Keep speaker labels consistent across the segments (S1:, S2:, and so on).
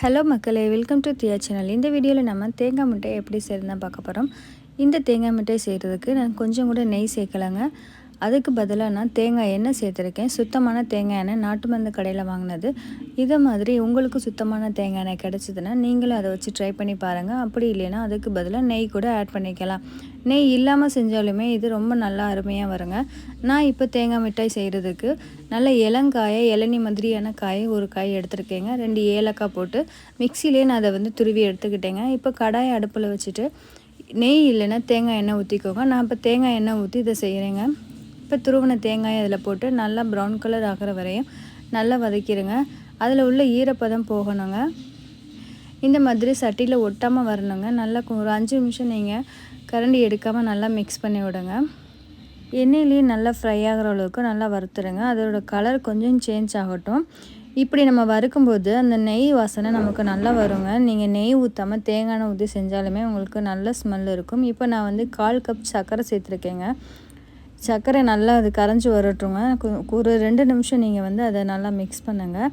S1: Hello மக்களே welcome to Diya channel இந்த வீடியோவில் நம்ம தேங்காய் மிட்டாய் எப்படி செய்யறதுன்னு பார்க்க போகிறோம் இந்த தேங்காய் மிட்டாய் செய்கிறதுக்கு நான் கொஞ்சம் கூட நெய் சேர்க்கலைங்க. அதுக்கு பதிலாக நான் தேங்காய் எண்ணெய் சேர்த்துருக்கேன். சுத்தமான தேங்காய் எண்ணெய் நாட்டு மருந்து கடையில் வாங்கினது. இதை மாதிரி உங்களுக்கு சுத்தமான தேங்காய் எண்ணெய் கிடச்சிதுன்னா நீங்களும் அதை வச்சு ட்ரை பண்ணி பாருங்கள் அப்படி இல்லைன்னா அதுக்கு பதிலாக நெய் கூட ஆட் பண்ணிக்கலாம். நெய் இல்லாமல் செஞ்சாலுமே இது ரொம்ப நல்லா அருமையாக வருங்க. நான் இப்போ தேங்காய் மிட்டாய் செய்கிறதுக்கு நல்ல இளங்காயை இளநி மாதிரியான காய் ஒரு காய் எடுத்துருக்கேங்க. ரெண்டு ஏலக்காய் போட்டு மிக்சிலே நான் அதை வந்து துருவி எடுத்துக்கிட்டேங்க. இப்போ கடாயை அடுப்பில் வச்சுட்டு நெய் இல்லைன்னா தேங்காய் எண்ணெய் ஊற்றிக்கோங்க நான் இப்போ தேங்காய் எண்ணெய் ஊற்றி இதை செய்கிறேங்க இப்போ துருவன தேங்காயை அதில் போட்டு நல்லா ப்ரௌன் கலர் ஆகிற வரையும் நல்லா வதக்கிடுங்க அதில் உள்ள ஈரப்பதம் போகணுங்க. இந்த மாதிரி சட்டியில் ஒட்டாமல் வரணுங்க. நல்லா ஒரு அஞ்சு நிமிஷம் நீங்கள் கரண்டி எடுக்காமல் நல்லா மிக்ஸ் பண்ணி விடுங்க. எண்ணெயிலேயே நல்லா ஃப்ரை ஆகிற அளவுக்கு நல்லா வறுத்துடுங்க. அதோட கலர் கொஞ்சம் சேஞ்ச் ஆகட்டும். இப்படி நம்ம வறுக்கும்போது அந்த நெய் வாசனை நமக்கு நல்லா வருங்க. நீங்கள் நெய் ஊற்றாமல் தேங்காய் எண்ணெய் ஊற்றி செஞ்சாலுமே உங்களுக்கு நல்ல ஸ்மெல் இருக்கும். இப்போ நான் வந்து கால் கப் சர்க்கரை சேர்த்துருக்கேங்க. சர்க்கரை நல்லா அது கரைஞ்சி வரட்டுங்க. கு- ஒரு ரெண்டு நிமிஷம் நீங்கள் வந்து அதை நல்லா மிக்ஸ் பண்ணுங்கள்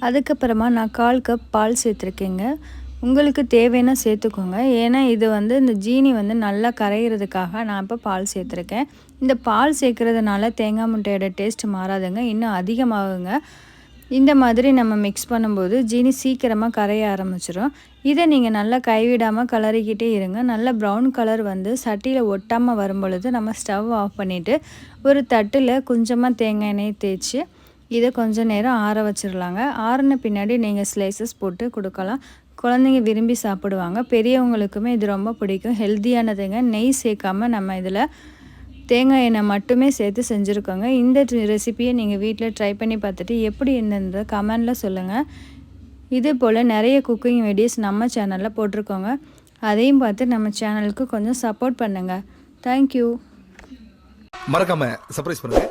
S1: அதுக்கப்புறமா நான் கால் கப் பால் சேர்த்துருக்கேங்க. உங்களுக்கு தேவைன்னா சேர்த்துக்கோங்க. ஏன்னா இது வந்து இந்த ஜீனி வந்து நல்லா கரைகிறதுக்காக நான் இப்போ பால் சேர்த்துருக்கேன். இந்த பால் சேர்க்குறதுனால தேங்காய் முட்டையோட டேஸ்ட் மாறாதுங்க. இன்னும் அதிகமாகுங்க. இந்த மாதிரி நம்ம மிக்ஸ் பண்ணும்போது ஜீனி சீக்கிரமாக கரைய ஆரம்பிச்சிடும் இதை நீங்கள் நல்லா கைவிடாமல் கலரிக்கிட்டே இருங்க. நல்ல ப்ரௌன் கலர் வந்து சட்டியில் ஒட்டாமல் வரும் பொழுது நம்ம ஸ்டவ் ஆஃப் பண்ணிவிட்டு ஒரு தட்டில் கொஞ்சமாக தேங்காய் எண்ணெய் தேய்ச்சி இதை கொஞ்சம் நேரம் ஆற வச்சிடலாங்க ஆறின பின்னாடி நீங்கள் ஸ்லைசஸ் போட்டு கொடுக்கலாம். குழந்தைங்க விரும்பி சாப்பிடுவாங்க. பெரியவங்களுக்குமே இது ரொம்ப பிடிக்கும். ஹெல்த்தியானதுங்க நெய் சேர்க்காம நம்ம இதில் தேங்காய் எண்ணெய் மட்டுமே சேர்த்து செஞ்சுருக்கோங்க. இந்த ரெசிபியை நீங்கள் வீட்டில் ட்ரை பண்ணி பார்த்துட்டு எப்படி இருந்தது கமெண்டில் சொல்லுங்கள் இது போல் நிறைய குக்கிங் வீடியோஸ் நம்ம சேனலில் போட்டிருக்கோங்க. அதையும் பார்த்து நம்ம சேனலுக்கு கொஞ்சம் சப்போர்ட் பண்ணுங்கள் தேங்க்யூ
S2: மறக்காமல் சர்ப்ரைஸ் பண்ணுங்கள்